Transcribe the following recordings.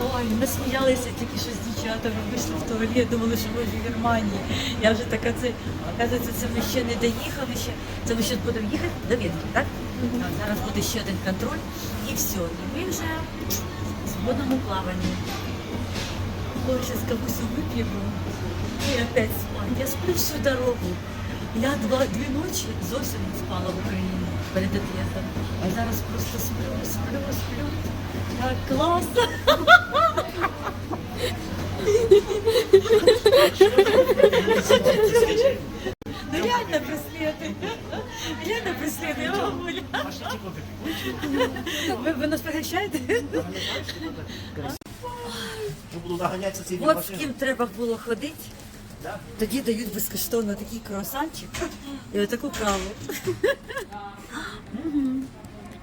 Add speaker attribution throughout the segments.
Speaker 1: Ой, ми сміялися тільки що з дівчатами, вийшли в туалет, думали, що ми в Германії. Я вже така це, оказується, це ми ще не доїхали ще. Це ми ще будемо їхати до Вінки, так? А зараз буде ще один контроль і все. І ми вже в свободному плаванні. Ой, зараз кавусю вип'ємо і опять спать. Я сплю всю дорогу. Я два, дві ночі зовсім не спала в Україні перед від'їздом. А зараз просто сплю, сплю, сплю. Так класно. Ну реально преследує. Реально преследує, мамуля. Ви, ви нас пригощаєте? От з ким треба було ходити. Тоді дають безкоштовно такий круасанчик і отаку каву. Мгм.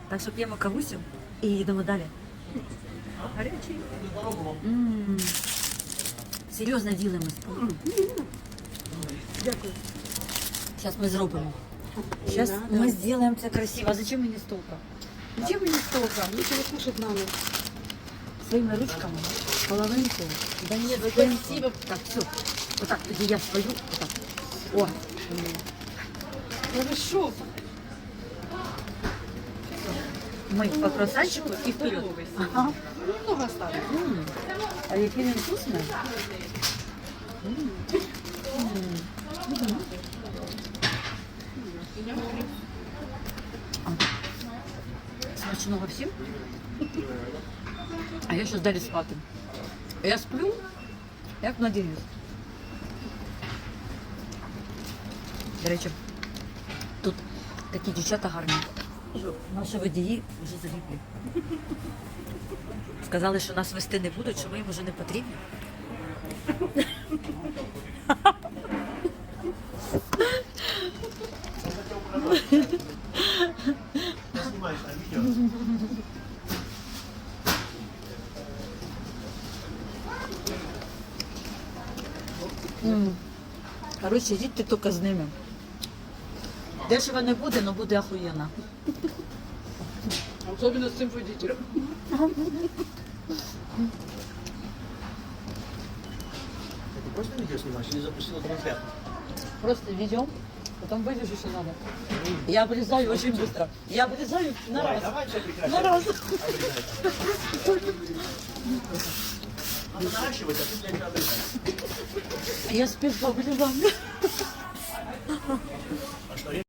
Speaker 1: Так що п'ємо кавусю і йдемо далі. Гарячий. М. Серйозно ділимось. Дякую. Зараз ми зробимо. Зараз ми зробимо це красиво. А зачем мені столько?
Speaker 2: Зачем мне столько? Нечего кушать надо.
Speaker 1: Своїми ручками, половинку. Да ні,
Speaker 2: спасибо.
Speaker 1: Так, все. Отак, тоді я свою. Отак. О,
Speaker 2: Хорошо.
Speaker 1: Ми по круасанчику і вперед. Ага.
Speaker 2: Немного осталось.
Speaker 1: А який він вкусний. Смачного всім. А я зараз далі спати. Я сплю, як надіюсь. До речі, тут такі дівчата гарні. Наші водії вже заліплі. Сказали, що нас вести не будуть, що ми їм вже не потрібні. Коротше, їдьте тільки з ними. Дешево не буде, але буде охуєнно.
Speaker 2: Особенно с этим водителем.
Speaker 3: Ти просто відео знімаєш чи запустила трансляцію?
Speaker 1: Просто ведем, потом выйдешь еще надо. Я вылезаю очень быстро. Я вылезаю на
Speaker 3: Давай,
Speaker 1: раз.
Speaker 3: давай, це прекрасно.
Speaker 1: На раз.
Speaker 3: Надо наращивать, а ты, блядь, обрезаешь.
Speaker 1: Я спешу вылезаю.